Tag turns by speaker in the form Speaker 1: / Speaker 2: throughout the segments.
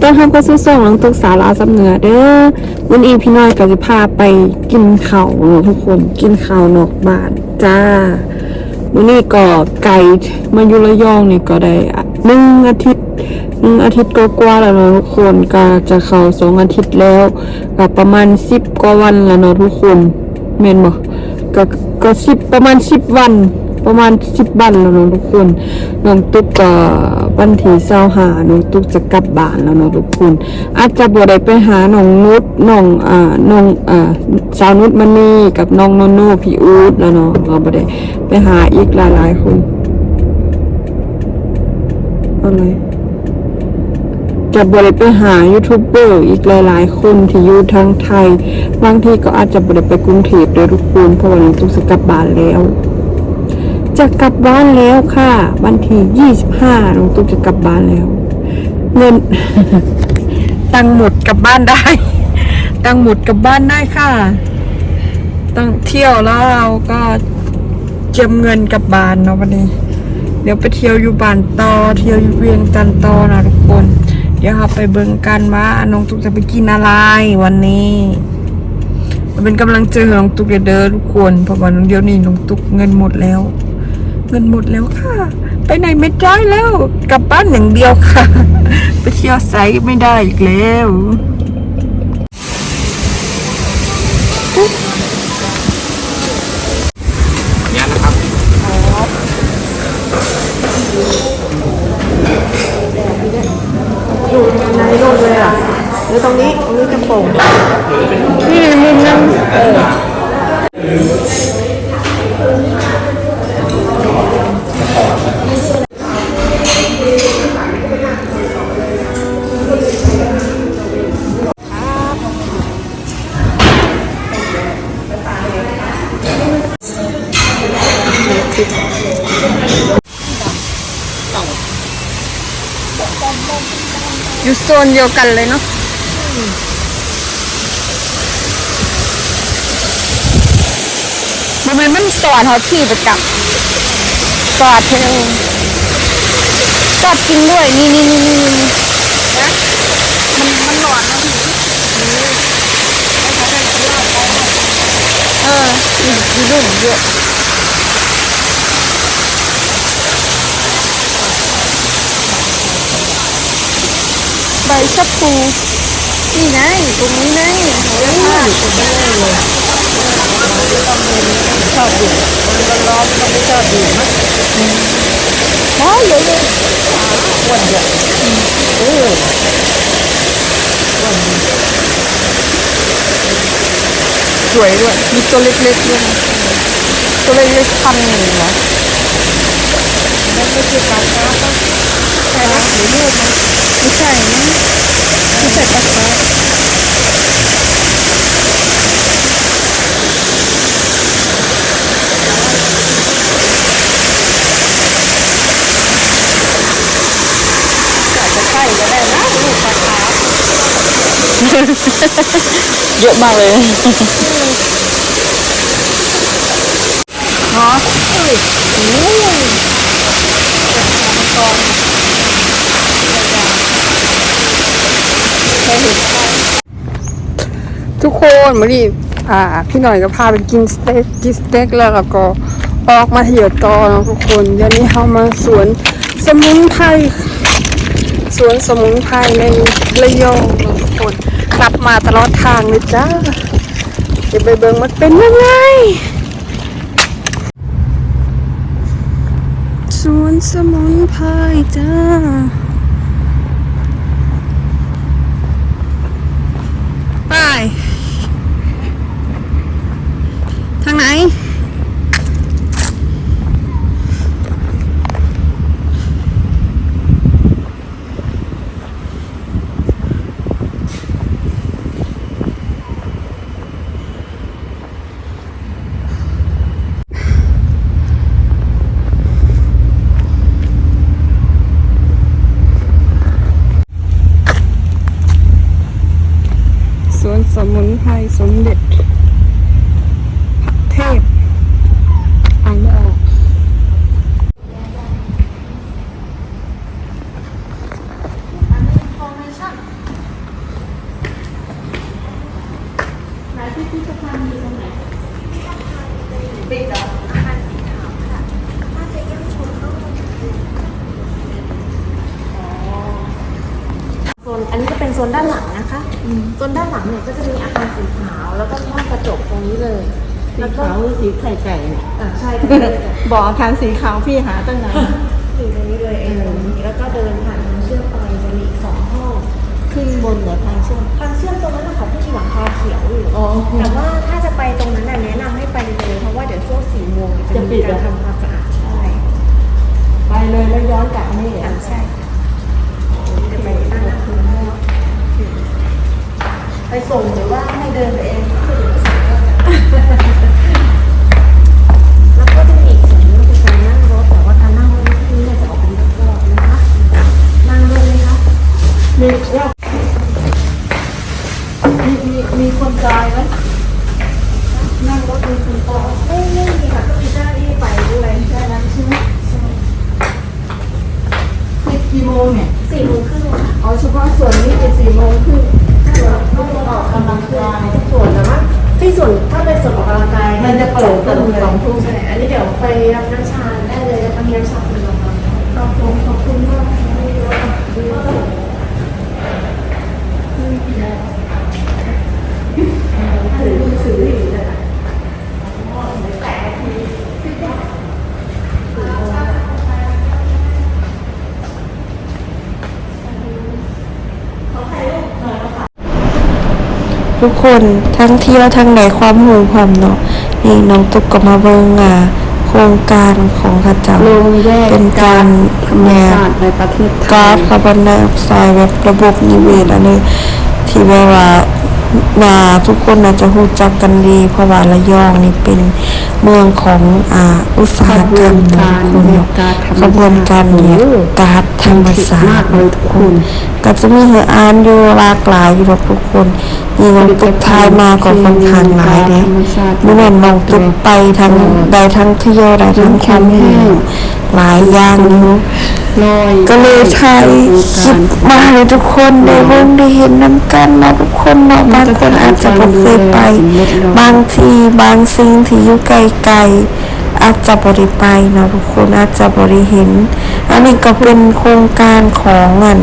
Speaker 1: ต้อนรับเข้าสู่ช่องหลังตุกสาวลาวสำเหนือเด้อวันนี้พี่น้อยก็จะพาไปกินข้าวเนาะทุกคนกินข้าวนอกบ้านจ้าวันนี้ก็ไก่มาอยู่ระยองนี่ก็ได้หนึ่งอาทิตย์หนึ่งอาทิตย์ก็กว่าแล้วเนาะทุกคนก็จะเข้าสองอาทิตย์แล้วก็ประมาณสิบกว่าวันแล้วเนาะทุกคนแม่นบ่ก็ก็สิบประมาณสิบวัน ประมาณสิบวันแล้วเนาะทุกคนน้องตุ๊กก็ วันที่เศร้าหาน้องตุ๊กจะกลับบ้านแล้วเนาะทุกคน อาจจะบ่ได้ไปหาน้องนุชน้องอ่าน้องอ่าสาวนุชมณีกับน้องโนโน่พี่อู๊ดแล้วเนาะเราบ่ได้ไปหาอีกหลายๆคนอะไรจะบ่ได้ไปหายูทูบเบอร์อีกหลาย ๆ คนที่อยู่ทางไทย บางทีก็อาจจะบ่ได้ไปกรุงเทพเด้อทุกคนเพราะว่าน้ตุ๊กจะกลับบ้านแล้ว จะกลับบ้านแล้วค่ะ วันที่ยี่สิบห้าน้องตุ๊กจะกลับบ้านแล้ว เงิน ตังหมดกลับบ้านได้ ตังหมดกลับบ้านได้ค่ะต้องเที่ยวแล้วเราก็เก็บเงินกลับบ้านเนาะวันนี้ เดี๋ยวไปเที่ยวอยู่บ้านต่อเที่ยวอยู่เวียงจันทน์ต่อนะทุกคน เดี๋ยวเราไปเบิ่งกันว่าน้องตุ๊กจะไปกินอะไรวันนี้เป็นกำลังใจให้น้องตุ๊กเด้อทุกคนเพราะว่าเดี๋ยวนี้น้องตุ๊กเงินหมดแล้ว เงินหมดแล้วค่ะ ไปไหนไม่ได้แล้ว กลับบ้านอย่างเดียวค่ะ ไปเที่ยวไซต์ไม่ได้อีกแล้ว อยู่โซนเดียวกันเลยเนาะมันเป็นมันสอนเขาที่ประจำสอนเธอชอบกินด้วย นี่นี่นี่นี่นี่นะมันมันหลอดนะเออมีมีรุ่นเยอะ ใบชะพูนี่ไงตรงนี้ไงโอ้ยอยู่ตรงนี้เลยชอบอยู่มันร้อนก็ไม่ชอบอยู่นะอ๋อเยอะเลยอ้วนด้วยโอ้อ้วนสวยด้วยมีตัวเล็กๆด้วยตัวเล็กๆพันหนึ่งเหรอ แล้วไม่ใช่ปลาคาร์ฟปะใช่ปะหรือลูกมันไม่ใช่นะไม่ใส่ปลาคาร์ฟจะใช่ก็ได้นะลูกปลาคาร์ฟ
Speaker 2: เยอะมากเลย
Speaker 1: เนาะ เฮ้ยโอ้ยทุกคนมาดิอ่า พี่หน่อยก็พาไปกินสเต็กกินสเต็กแล้วก็ออกมาเที่ยวต่อนะทุกคนเดี๋ยวนี้เขามาสวนสมุนไพรสวนสมุนไพรในระยองนะทุกคนขับมาตลอดทางเลยจ้าเดี๋ยวไปเบิ่งมันเป็นยังไง สวนสมุนไพรจ้า ไป ทางไหน สวนสมุนไพรสมเด็จพระเทพ
Speaker 3: โซนด้านหลังนะคะโซนด้านหลังเนี่ยก็จะมีอาคารสีขาว แล้วก็ห้องกระจกตรงนี้เลย
Speaker 2: สีขาวหรือสีไข่ไก่เนี่ย
Speaker 3: อ่าใช่ตรงนี้เลย
Speaker 2: บอกอาคารสีขาวพี่หาตั้งนาน
Speaker 3: อยู่ตรงนี้เลยเองตรงนี้แล้วก็เดินผ่านทางเชื่อมไปจะมีอีกสองห้อง
Speaker 2: ขึ้นบนเหนือทางเชื่อม
Speaker 3: ทางเชื่อมตรงนั้นนะคะที่มีหลังคาเขียวอยู่
Speaker 2: อ๋อ
Speaker 3: แต่ว่าถ้าจะไปตรงนั้นน่ะแนะนำให้ไปเลยเพราะว่าเดี๋ยวช่วงสี่โมงจะ
Speaker 2: จะปิ
Speaker 3: มี
Speaker 2: ดเหร
Speaker 3: กา
Speaker 2: อ
Speaker 3: รทำความสะอาดใช่
Speaker 2: ไปเลยแล้วย้อนกลับนี่
Speaker 3: อ่าใช่จะ ไป
Speaker 2: ส่งหรือว่าให้เดินไปเอง
Speaker 3: แล้ว ทุกคนทั้
Speaker 2: งเที่
Speaker 3: ยว
Speaker 4: ทั้งไหนความหูความเนาะนี่น้องตุ๊กก็มาเบิ่งอ่าโครงการของข้าเจ้า
Speaker 1: โรงแยก
Speaker 4: เป็นการ
Speaker 1: ธรรม
Speaker 4: แนว
Speaker 1: ศาสตร์ในประเทศไท
Speaker 4: ก๊ายซคาร์บอนไดออกไซด์แบบระบบนิเวศอันนี้ที่แบบว่า ว่าทุกคนน่าจะรู้จักกันดี เพราะว่าระยองนี่เป็นเมืองของอ่าอุตสาหกรรมนะทุกคนกระบวนการเนี่ยกาซธรรมศาสตร์ทุกคน ก็จะมีให้อ่านอยู่หลากหลายอยู่หรอกทุกคนนี่น้องตุ๊กทายมาก็ค่อนข้างหลายเด้เมื่อนั้นน้องตุ๊กไปทั้งได้ทั้งเที่ยวได้ทั้งความรู้งหลายอย่างอยู่
Speaker 1: ลอย
Speaker 4: ก็เลยถ่ายคลิปมาให้ทุกคนได้เบิ่งได้เห็นน้ำกันเนาะทุกคนเนาะบางคนอาจจะบ่เคยไป บางทีบางสิ่งที่อยู่ไกลๆอาจจะบ่ได้ไปเนาะทุกคนอาจจะบ่ได้เห็น อันนี้ก็เป็นโครงการของอัน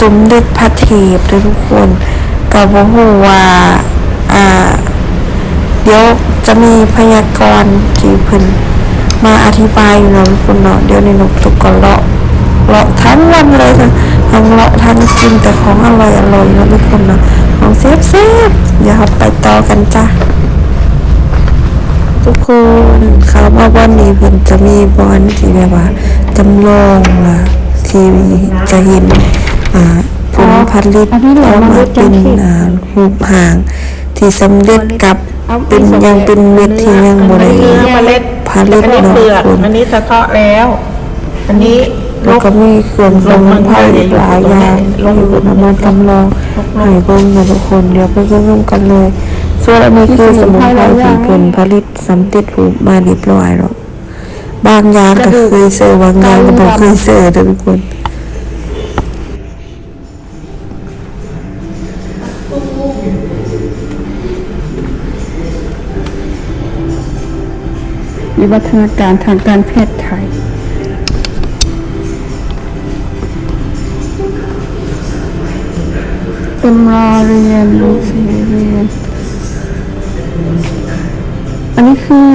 Speaker 4: สมเด็จพระเทพเด้อทุกคนก็บ่ฮู้ว่าอ่าเดี๋ยวจะมีพยากรณ์ที่เพิ่นมาอธิบายอยู่เนาะทุกคนเนาะเดี๋ยวในนกตุกก็เลาะ เลาะทั้งวันเลยค่ะทั้งเลาะทั้งกินแต่ของอร่อยอร่อยนะทุกคนนะของเซฟเซฟเดี๋ยวเราไปต่อกันจ้ะทุกคนเขาว่าวันนี้เพิ่นจะมีบอลที่แบบว่าจำลองล่ะที่จะเห็นอ่าผลผลิตออกมาเป็นอ่ารูปห่างที่สำเร็จกับเป็นยังเป็นเม็ดที่ยังบ่ได้
Speaker 2: เนื้อเล็ด
Speaker 4: ผลิต
Speaker 2: อันนี้
Speaker 4: เนาะ
Speaker 2: เปลือก
Speaker 4: คุณ
Speaker 2: อันนี้สะเทาะแล้ว อันนี้
Speaker 4: แล้วก็มีเครื่องสมุนไพรอีกหลายอย่างที่อยู่นำมาจำลองให้เบิ่งนะทุกคนเดี๋ยวไปเบิ่งกันเลย ส่วนอันนี้คือสมุนไพรที่เพิ่นผลิตสำเร็จรูปมาเรียบร้อยแล้วบางอย่างก็เคยเจอบางอย่างก็บ่เคยเจอเด้อทุกคน
Speaker 1: วิวัฒนาการทางการแพทย์ไทย ตำราเรียนหนังสือเรียน อันนี้คือ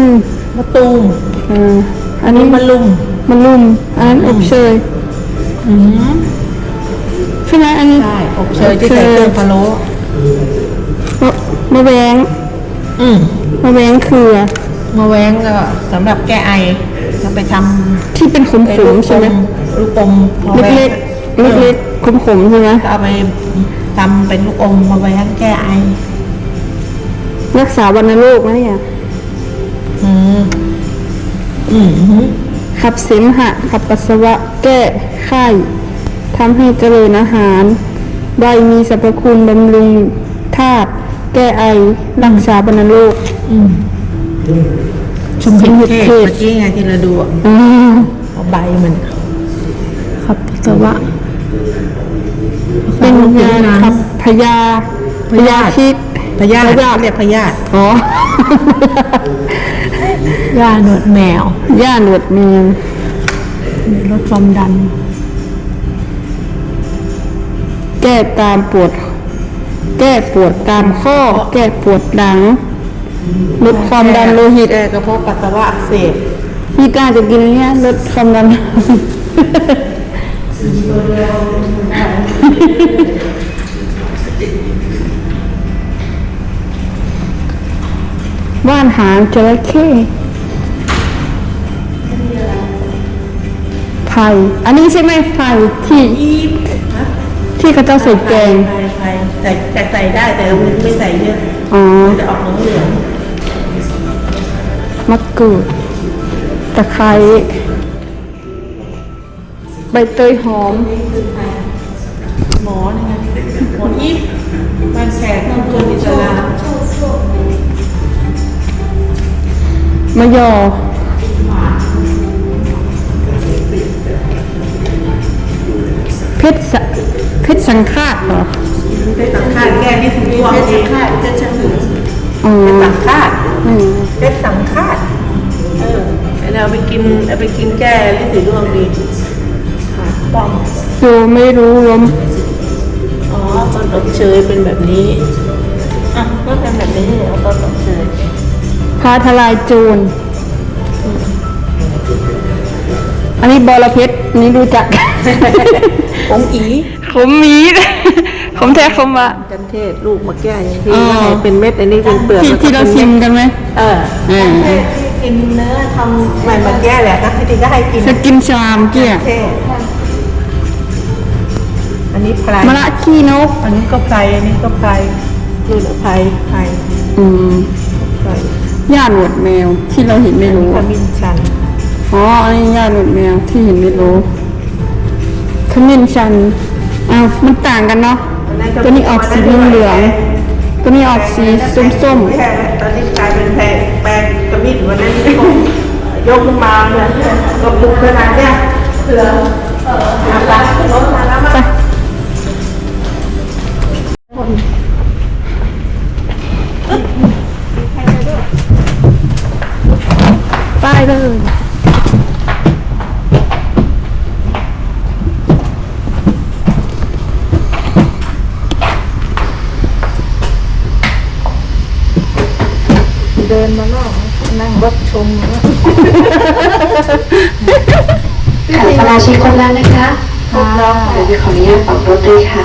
Speaker 2: มะตูม
Speaker 1: อ่ออัน
Speaker 2: นี้มะลุม
Speaker 1: มันลุ่มอันนั้นอบเชยใช่ไหมอันนี้
Speaker 2: ใช่อบเชยที่ใส่เครื่องพะโล้
Speaker 1: มะมะแวง
Speaker 2: อืม
Speaker 1: มะแวงคือ
Speaker 2: มะแว้งก็สำหรับแก้ไอจะไปทำ
Speaker 1: ที่เป็นขม
Speaker 2: เป็น
Speaker 1: ข
Speaker 2: ลู
Speaker 1: มใช่ไหม
Speaker 2: ลูกอมมะแว้ง
Speaker 1: เล็กเล็กๆขมขมๆใช่ไหม
Speaker 2: เอาไป ทำเป็นลูกอมมะแว้งแก้ไอ
Speaker 1: รักษาวัณโรคนะเนี่ย
Speaker 2: อืมอืม
Speaker 1: ขับเสมหะ ขับปัสสาวะ แก้ไข้ทำให้เจริญอาหารได้มีสรรพคุณบำรุงธาตุแก้ไอ รักษาวัณโรค
Speaker 2: ชุมเห็ด
Speaker 1: ชุมเห็ด
Speaker 2: เทศ
Speaker 1: เทศ
Speaker 2: เมื่อกี้ไงที่เราดูอะ
Speaker 1: อ่า
Speaker 2: เอาใบมัน
Speaker 1: ขับปัสสาวะ เป็นยาขับพยาพยาธิ
Speaker 2: พยาธิ
Speaker 1: พยาธิ
Speaker 2: เรียกพยาธิ
Speaker 1: อ๋อ
Speaker 2: ยาหนวดแมว
Speaker 1: ย่าหนวดแมว
Speaker 2: ลดความดัน
Speaker 1: แก้ตามปวดคอแก้ปวดตามข้อ แก้ปวดหลังลดความดันโลหิต
Speaker 2: แก้กระเพาะปัสสาวะอักเสบ
Speaker 1: พี่กล้าจะกินอันเนี้ยลดความดัน ว่านหางจระเข้ไผ่อันนี้ใช่ไหมไผ่ที่ที่เขาเจ้าใส่แกง
Speaker 2: ไฟไฟใส่แต่ใส่ได้แต่ไม่ใส่เยอะ
Speaker 1: อ๋อ
Speaker 2: จะออกเหลือง
Speaker 1: มะกรูดตะไคร้ ใบเตยหอม
Speaker 2: ๆหมอนี่ไงหมอยิบบ้านแขกต้องคนอิสลาม
Speaker 1: มะยอเพชรสะเพชรสังฆาตเหรอ
Speaker 2: เป็นสังฆาตแก้ที่สุดตัวเพชรสังฆาตเพชรสังฆาต
Speaker 1: อ๋อ
Speaker 2: สังฆาต
Speaker 1: อืม
Speaker 2: เพชรสังฆาตเออเอาไปกินเอาไปกินแก้ลิ้นสีดวงดีค่ะ ป้อง
Speaker 1: ดูไม่รู้ล้ม
Speaker 2: อ๋อต้นอบเชยเป็นแบบนี้อะก็เป็นแบบนี้เอาต้นอบเชย
Speaker 1: พาทลายโจรอันนี้บอระเพ็ดอันนี้รู้จัก
Speaker 2: องอี
Speaker 1: ขมมีดขมแท้ขมวะ
Speaker 2: จันเทศลูกมะแก้อย่างที่
Speaker 1: อ๋อ
Speaker 2: ว่าให้เป็นเม็ดอันนี้เป็นเปลือก
Speaker 1: ที่
Speaker 2: แล้วก็
Speaker 1: ที่เรา
Speaker 2: ป็น
Speaker 1: ชิม
Speaker 2: ด
Speaker 1: กันไหม
Speaker 2: เออ
Speaker 1: เออ
Speaker 2: จันเทศที่กินเนื้อทำใหม่มะแก้แหละนะที่ก็ให้กิน
Speaker 1: จะกินชามเกี้ย
Speaker 2: เทศอั นนี้ไพร
Speaker 1: มะละขี้นก
Speaker 2: อันนี้ก็ไพรอันนี้ก็ไพรดูหรือไพรไพร
Speaker 1: อืม
Speaker 2: ไพร
Speaker 1: ย่าหนวดแมวที่เราเห็นไม่รู้
Speaker 2: ขมิ้นชัน
Speaker 1: อ๋ออันนี้ย่าหนวดแมวที่เห็นไม่รู้ขมิ้นชันอ้าวมันต่างกันเนาะตัวนี้ออกสีเหลืองๆตัวนี้ออกสีส้ม
Speaker 2: ไม่ใช่แล้วตอนนี้กลายเป็นแพงแปลงขมิ้นวันนั้นที่ผมยกขึ้นมาเนี่ยก็ปลุกขนาดเนี่ยเสือเออน้ำตา ดินมานอกนั่งรถชม
Speaker 5: ค่ะสมาชิกคนแล้วนะคะค่ะเดี๋ยวขออนุญาตปรับรถด้วยค่ะ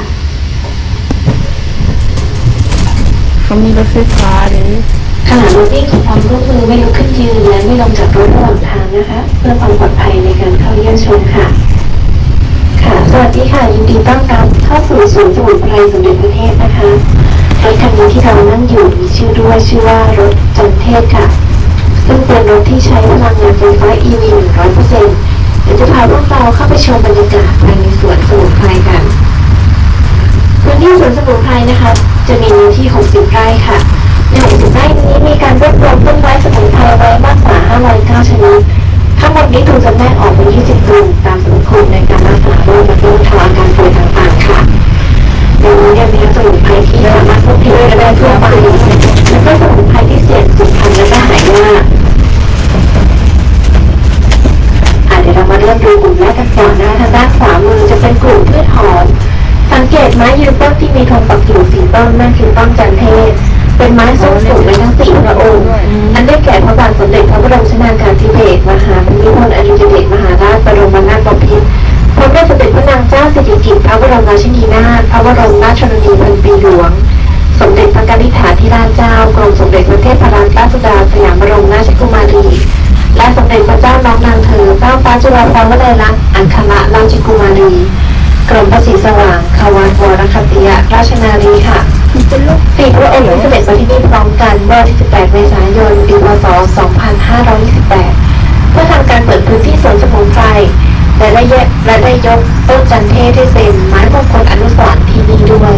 Speaker 1: เขามีรถไฟฟ้าเลย
Speaker 5: ขณะรถวิ่งขอความร่วมมือไม่ลุกขึ้นยืนและไม่ลงจากรถระหว่างทางนะคะ เพื่อความปลอดภัยในการเข้าเยี่ยมชมค่ะ ค่ะ สวัสดีค่ะยินดีต้อนรับเข้าสู่สวนสมุนไพรสมเด็จพระเทพนะคะ รถคันนี้ที่เรานั่งอยู่มีชื่อด้วยชื่อว่ารถจันเทพค่ะ ซึ่งเป็นรถที่ใช้พลังงานไฟฟ้า EV 100%เดี๋ยวจะพาพวกเราเข้าไปชมบรรยากาศภายในสวนสมุนไพรกันพื้นที่สวนสมุนไพรนะคะ จะมีเนื้อที่ 60 ไร่ค่ะ ใน 60 ไร่นี้มีการรวบรวมต้นไม้สมุนไพรไว้มากกว่า 509 ชนิดทั้งหมดนี้ถูกจำแนกออกเป็น20กลุ่มตามสมควรในการรักษาโรคและบรรเทาอาการป่วยต่างๆค่ะ ในนี้ยังมีสมุนไพรที่สามารถพบเห็นได้ทั่วไปและก็สมุนไพรที่เสี่ยงสูญพันธุ์และก็หายากอะเดี๋ยวเรามาเริ่มดูกลุ่มแรกกันก่อนนะทางด้านขวามือจะเป็นกลุ่มพืชหอม สังเกตไม้ยืนต้นที่มีธงปักอยู่สีต้นนั่นคือต้นจันเทศ เป็นไม้ทรงสูงในทั้งสี่พระองค์อันได้แก่พระบาทสมเด็จพระบรมชนากาธิเบศรมหาภูมิพลอดุลยเดชมหาราชบรมนาถบพิตรพระบาทสมเด็จพระนางเจ้า กิติ์พระบรมราชินีนาถพระบรมราชชนนีพันปีหลวง สมเด็จพระกนิษฐาธิราชเจ้ากรมสมเด็จพระเทพรัตนราชสุดาสยามบรมราชกุมารีและสมเด็จพระเจ้าน้องนางเธอเจ้าฟ้าจุฬาภรณ์วลัยลักษณ์อังคณะราชกุมารีกรมพระศรีสว่างคาวานวรคัติยราชนารีค่ะสี่พระองค์เสด็จมาที่นี่พร้อมกันเมื่อวันที่ 18 เมษายน ปี พศ 2528 เพื่อทำการเปิดพื้นที่สวนสมุนไพร และได้ยกและได้ยกต้นจันเทศให้เป็นไม้มงคลอนุสรณ์ที่นี่ด้วย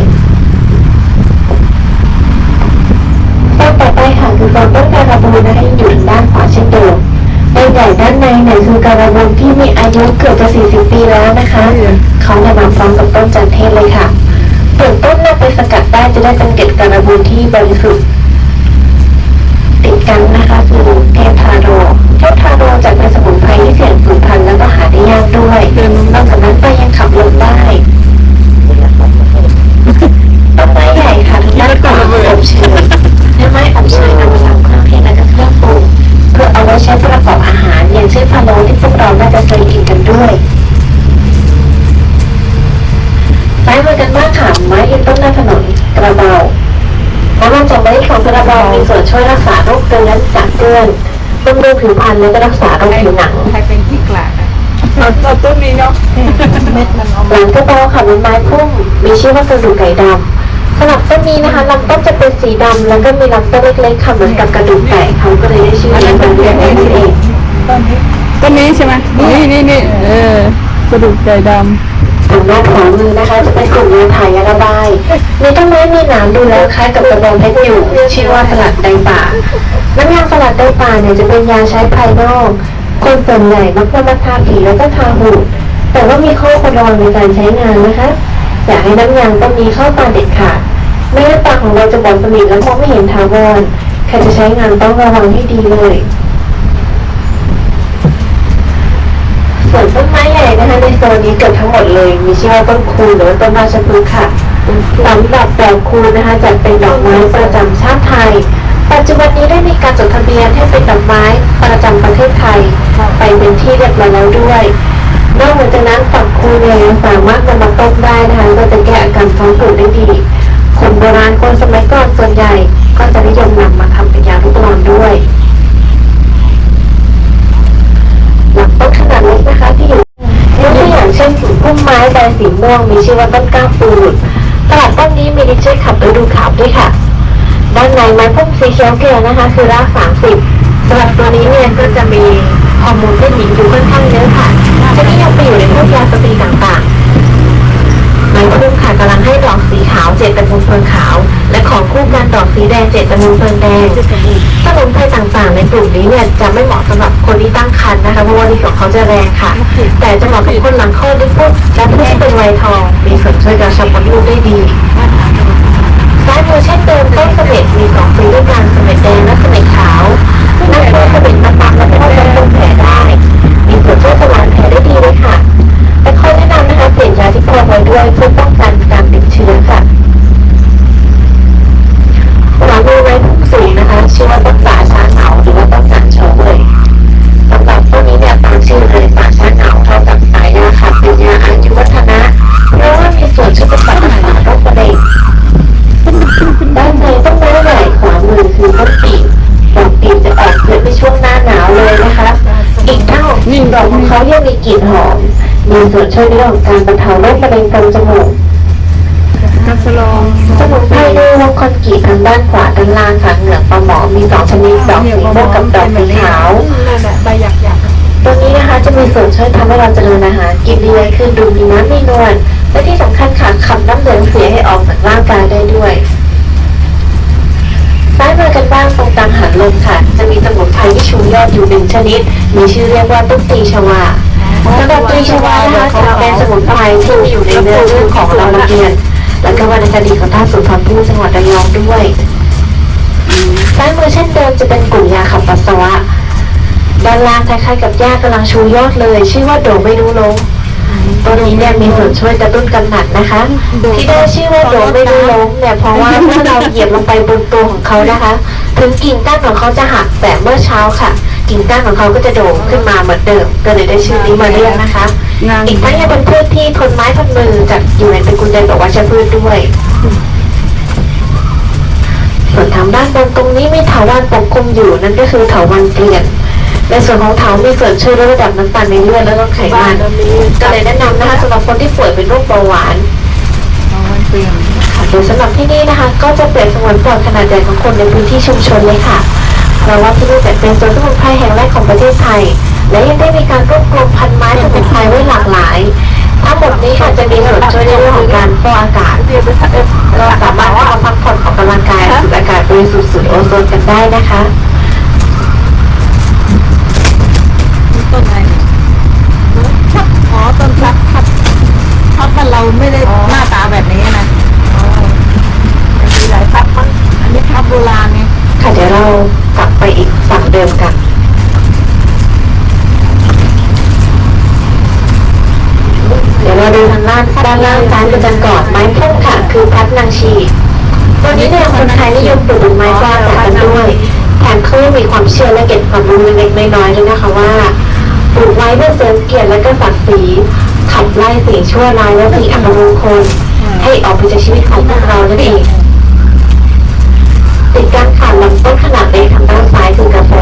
Speaker 5: ต้นต่อไปค่ะคือต้นต้นการบูนนะคะอยู่ทางด้านขวาเช่นเดิมใบใหญ่ด้านในเนี่ยคือการบูนที่มีอายุเกือบจะ 40 ปีแล้วนะคะเขานำมาพร้อมกับต้นจันเทศเลยค่ะเปลือกต้นนำไปสกัดได้จะได้เป็นเกล็ดการบูนที่บริสุทธิ์ ติดกันนะคะคือเทพทาโรเทพทาโรจะเป็นสมุนไพรที่เสี่ยงสูญพันธุ์แล้วก็หาได้ยากด้วยเดินอกจากนั้นไปยังขับรถได้ไม้ใหญ่ค่ะทุกด้ากอบชื้นไม้อบช้นนาสามเครื่ะห์เพื่อเพื่อเอาไว้ใช้ประกอบอาหารอย่างเช่นพาร์โลที่พวกเราได้จะกินกันด้วยไมมากันบ้างค่ะไม้ยืนต้นหน้าถนนกระเบา น้ำมันจากเมล็ดของกระเบามีส่วนช่วยรักษาโรคเกลือและจากเกลือนบำรุงผิวพรรณและก็รักษาโรคผิวหนัง
Speaker 2: ใครเป็นที่กลากอะ
Speaker 1: เอาเอาต้นนี้เนาะ
Speaker 5: หลังกระเบาค่ะเป็นไม้พุ่มมีชื่อว่ากระดูกไก่ดำสำหรับต้นนี้นะคะลำต้นจะเป็นสีดำแล้วก็มีลำต้นเล็กๆค่ะเหมือนกับกระดูกไก่เขาก็เลยได้ชื่อนี้มาเรียกเองนั่นเอง
Speaker 1: ต้นนี้ใช่ไหมนี่นี่นี่เออกระดูกไก่ด
Speaker 5: ทางด้านขวามือนะคะ จะเป็นกลุ่มยาถ่ายยาระบาย มีต้นไม้มีหนามดูแล้วคล้ายกับกระบองเพชรอยู่ชื่อว่าสลัดไดป่า น้ำยาสลัดไดป่าเนี่ยจะเป็นยาใช้ภายนอก คนส่วนใหญ่มักจะมาทาผิวแล้วก็ทาหูแต่ว่ามีข้อควรระวังในการใช้งานนะคะ อยากให้น้ำยางต้นนี้เข้าตาเด็ดขาดไม่งั้นตาของเราจะบอดสนิทและมองไม่เห็นทาวรใครจะใช้งานต้องระวังให้ดีเลย ส่วนต้นไม้ให ญ่นะคะในโซนนี้เกือบทั้งหมดเลย มีชื่อว่าต้นคูหรือต้นราชพฤกษ์ค่ะสำหรับดอกคูนะคะจัดเป็นดอกไม้ประจำชาติไทย ปัจจุบันนี้ได้มีการจดทะเบียนให้เป็นดอกไม้ประจำประเทศไทย ไปเป็นที่เรียบร้อยแล้วด้วยนอกจากนั้นฝักคูนเนี่ยสามารถนำมาต้มได้นะคะก็จะแก้อาการท้องผูกได้ดีคนโบราณคนสมัยก่อนส่วนใหญ่ ก็จะนิยมนำมาทำเป็นยาทุกรอนด้วยหลักต้นขนาดเล็กนะคะที่อยู่ ตัวอย่างเช่นพุ่มไม้ใบสีม่วงมีชื่อว่าต้นก้าปูดตลาดต้นนี้มีฤทธิ์ช่วยขับฤดูขาวด้วยค่ะ ด้านในไม้พุ่มสีเขียวเกลียวนะคะ คือรากสามสิบสำหรับตัวนี้เนี่ยก็จะมีฮอร์โมนเพศหญิงอยู่ค่อนข้างเยอะค่ะจะนิยมไปอยู่ในพวกยาสตรีต่าง เจตตระกูลเพลิงขาว และของคู่กันดอกสีแดงเจตตระกูลเพลิงแดงสมุนไพรต่างๆ ในกลุ่มนี้เนี่ยจะไม่เหมาะสำหรับคนที่ตั้งครรภ์นะคะเพราะว่าฤทธิ์ของเขาจะแรงค่ะ แต่จะเหมาะกับคนหลังคลอดด้วยพวกและผู้ที่เป็นวัยทอง มีส่วนช่วยกระชับมดลูกได้ดีซ้ายมือเช่นเดิมต้นเสม็ดมีสองสีด้วยกันเสม็ดแดงและเสม็ดขาวนักตัวเสม็ดมาปักและก็บำรุงแผลได้ มีส่วนช่วยสมานแผลได้ดีเลยค่ะแต่ข้อแนะนำนะคะเปลี่ยนยาที่พกไว้ด้วยเพื่อป้องกันการติดเชื้อค่ะ หลังมือไม้สูงนะคะชื่อว่าต้นป่าช้าเหงาหรือว่าต้นสันโชว์เลยสำหรับต้นนี้เนี่ยตามชื่อเลยป่าช้าเหงาเท่ากับสายยาขับเป็นยาอายุวัฒนะเพราะว่ามีส่วนช่วยบำบัดรักษาโรคมะเร็งด้านในต้นไม้ใหญ่ขวามือคือต้นปีบดอกปีบจะออกเกิดในช่วงหน้าหนาวเลยนะคะอีกเท่าดอกของเขายังมีกลิ่นหอมมีส่วนช่วยในเรื่องการบรรเทาโรคมะเร็งตรงจมูกั
Speaker 1: สลอง
Speaker 5: สมุนไพรในวงคอนกรีตทางด้านขวาด้านล่างค่ะเหงือกปลาหมอมีสองชนิดดอกสีม่วงกับดอกสีขาว
Speaker 1: ใบหยักหยัก
Speaker 5: ตัวนี้นะคะจะมีส่วนช่วยทำให้เราเจริญอาหารกินดีเลยคือดูมีน้ำมีนวลและที่สำคัญค่ะขับน้ำเหลืองเสียให้ออกจากร่างกายได้ด้วยซ้ายมือกันบ้างตรงกลางหันลมค่ะ จะมีสมุนไพรที่ชูยอดอยู่หนึ่งชนิด มีชื่อเรียกว่าต้นตีชวาสำหรับตีชวานะคะจะเป็นสมุนไพรที่มีอยู่ในเนื้อเรื่องของเราละเอียด และก็วรรณคดีของท่าสุนทรณภู่จังหวัดระยองด้วยซ้ายมือเช่นเดิมจะเป็นกลุ่มยาขับปัสสาวะ ด้านล่างคล้ายๆกับหญ้ากำลังชูยอดเลย ชื่อว่าโดไม่รู้ลงตัวนี้เนี่ยมีส่วนช่วยกระตุ้นกำหนัดนะคะ ที่ได้ชื่อว่าโดไม่รู้ลงเนี่ยเพราะว่าเมื่อเราเหยียบลงไปบนตัวของเขานะคะ ถึงกิ่งก้านของเขาจะหักแต่เมื่อเช้าค่ะ กิ่งก้านของเขาก็จะโด่งขึ้นมาเหมือนเดิมก็เลยได้ชื่อนี้มาเรียกนะคะ
Speaker 1: งาน
Speaker 5: อีกทั้งยังเป็นพืชที่ทนไม้ทนมือจัดอยู่ในตระกูลเดียวกับวัชพืชด้วยส่วนทางด้านบนตรงนี้มีเถาวัลย์ปกคลุมอยู่นั่นก็คือเถาวัลย์เกลียนในส่วนของเถามีส่วนช่วยลดระดับน้ำตาลในเลือดและลดไขมันก็เลยแนะนำนะคะสำหรับคนที่ป่วยเป็นโรคเบาหวาน
Speaker 1: เอาไว้เปลี่ยน
Speaker 5: ค่ะโดยสำหรับที่นี่นะคะ ก็จะเปรียบเสมือนปอดขนาดใหญ่ของคนในพื้นที่ชุมชนเลยค่ะเพ ราะว่าที่นี่เป็นสวนสมุนไพรแห่งแรกของประเทศไทย และยังได้มีการรวบรวมพันไม้สมุนไพรไว้หลากหลาย ทั้งหมดนี้ค่ะจะมีส่วนช่วยในเรื่องของการฟอกอากาศก็สามารถเข้ามาพักผ่อนออกกำลังกายสูดอากาศบริสุทธิ์สูดโอโซนกันได้นะคะ
Speaker 1: ต้นอะไรชับอ๋อต้นชับชับชับบ้านเราไม่ได้หน้าตาแบบนี้นะมีหลายชับมั้งอันนี้ชับโบราณไง
Speaker 5: ค่ะเดี๋ยวเรากลับไปอีกฝั่งเดิมกันเดี๋ยวเราดูทางด้านด้านล่างซ้ายมือกันก่อนไม้พุ่มค่ะ คือพัดนางชีตัวนี้เนี่ยคนไทยนิยมปลูกไม้กว้างแต่กันด้วยแถมเขายังมีความเชื่อและเก็บความรู้เล็กๆน้อยๆด้วยนะคะว่าปลูกไว้เพื่อเสริมเกียรติและก็ศักดิ์ศรีขับไล่สิ่งชั่วร้ายและสิ่งอัปมงคลให้ออกไปจากชีวิตของพวกเรานั่นเอง ติดกันค่ะลำต้นขนาดเล็กทางด้านซ้ายคือกาแฟ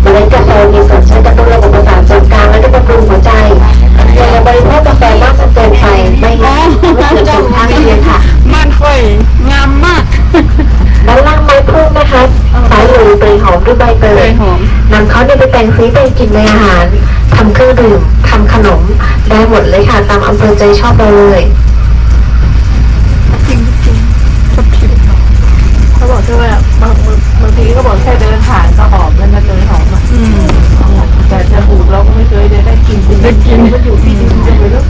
Speaker 5: เมล็ดกาแฟมีส่วนช่วยกระตุ้นระบบประสาทส่วนกลางและก็บำรุงหัวใจอย่าบริโภคกาแฟมากจนเกินไปไม่งั้นไม่เกิดผลข้างเคียงค่ะ
Speaker 1: บ้านค่อยงามมาก
Speaker 5: ด้านล่างไม้พุ่มนะคะสายหลูเตยหอมด้วยใบเตย
Speaker 1: ยหอม
Speaker 5: นำเขาเนี่ยไปแต่งสีเป็นกลิ่นในอาหารทำเครื่องดื่มทำขนมได้หมดเลยค่ะตามอำเภอใจชอบเราเลย
Speaker 2: เขาบอกแค่ว่าบางบางทีก็บอกแค่เดินผ่านก็หอมแล้วนะเลยหอมอะแต่จะปลูกเราก็ไม่เคยได้ได้กินได้กินมันอยู่ที่ดินจะไปแล้ว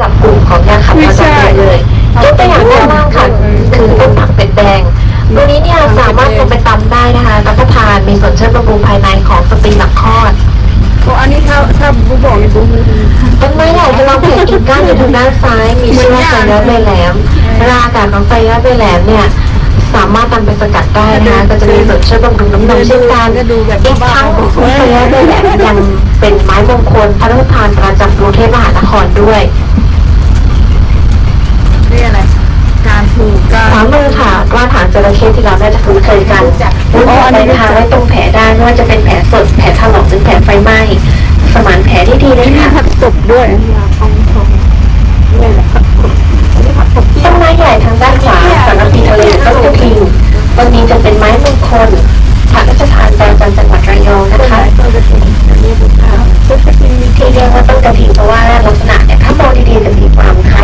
Speaker 5: กับกลุ่มของยาขับประจำเดือนเลยยกตัวอย่างด้านล่างค่ะ คือต้นผักเป็ดแดงตัวนี้เนี่ยสามารถนำไปตำได้นะคะรับประทานมีส่วนช่วยบำรุงภายในของสตรีหลังคลอด
Speaker 1: โอันนี้ถ้าถ้าบูบอกนี่บู
Speaker 5: ต้นไม้ใหญ่จะลองแผ่กิ่งก้านอยู่ทางด้านซ้าย มีชื่อว่าไซรัสเบแหลมราอากาศของไซรัสเบแหลมเนี่ยสามารถนำไปสกัดได้นะ ก็จะมีส่วนช่วยบำรุงน้ำนมเช่นกันอีกทั้งของไซรัสเบแหลมยังเป็นไม้มงคลพระราชทานประจำกรุงเทพมหานครด้วย
Speaker 1: นี่อะไร การถูกการ
Speaker 5: ขวามือค่ะว่านหางจระเข้ที่เราได้จะคุ้นเคยกันวุ้นแผลไปทาไว้ตรงแผลได้ไม่ว่าจะเป็นแผลสดแผลถลอกหรือแผลไฟไหม้สมานแผลที่ดีเลยค่ะ
Speaker 1: ผัดตบด้วย
Speaker 5: ต้นไม้ใหญ่ทางด้านขวาสารพีทะเลต้นกระทิงต้นนี้จะเป็นไม้มงคลพระราชทานแปลจันจังหวัดระยองนะคะที่เรียกว่าต้นกระถิ่นเพราะว่าลักษณะเนี่ยถ้ามองดีๆจะมีความคล้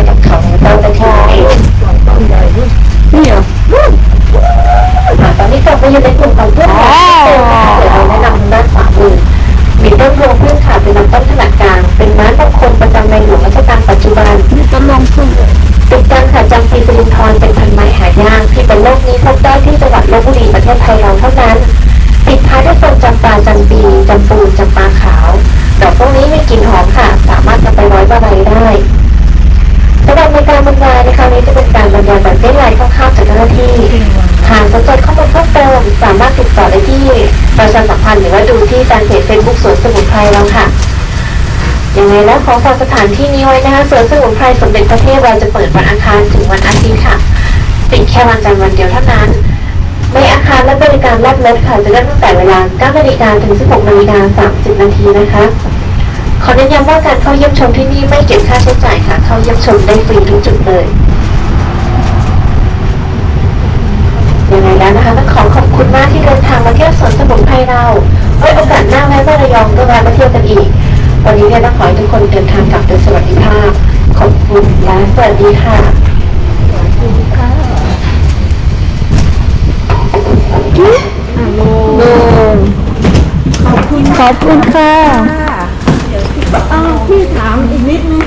Speaker 5: ขอฝากสถานที่นี้ไว้นะคะสวนสมุนไพรสมเด็จพระเทพเราจะเปิดวันอังคารถึงวันอาทิตย์ค่ะปิดแค่วันจันทร์วันเดียวเท่านั้นในอาคารและบริการรับรถค่ะจะเริ่มตั้งแต่เวลา9นาฬิกาถึง 16นาฬิกา30นาทีนะคะ ขอเน้นย้ำว่าการเข้าเยี่ยมชมที่นี่ไม่เก็บค่าใช้จ่ายค่ะ เข้าเยี่ยมชมได้ฟรีทุกจุดเลยยังไงแล้วนะคะต้องขอขอบคุณมากที่เดินทางมาเที่ยวสวนสมุนไพรเราไว้โอกาสหน้าแวะมาระยองก็แวะมาเที่ยวกันอีก วันนี้เนี่ยต้องขอให้ทุกคนเดินทางกลับโดยสวัสดิภาพ ขอบคุณและสวัสดีค่ะ
Speaker 1: โดนขอบคุณขอบคุณค่ะ เดี๋ยว
Speaker 2: พี่ถามอีกนิดนึง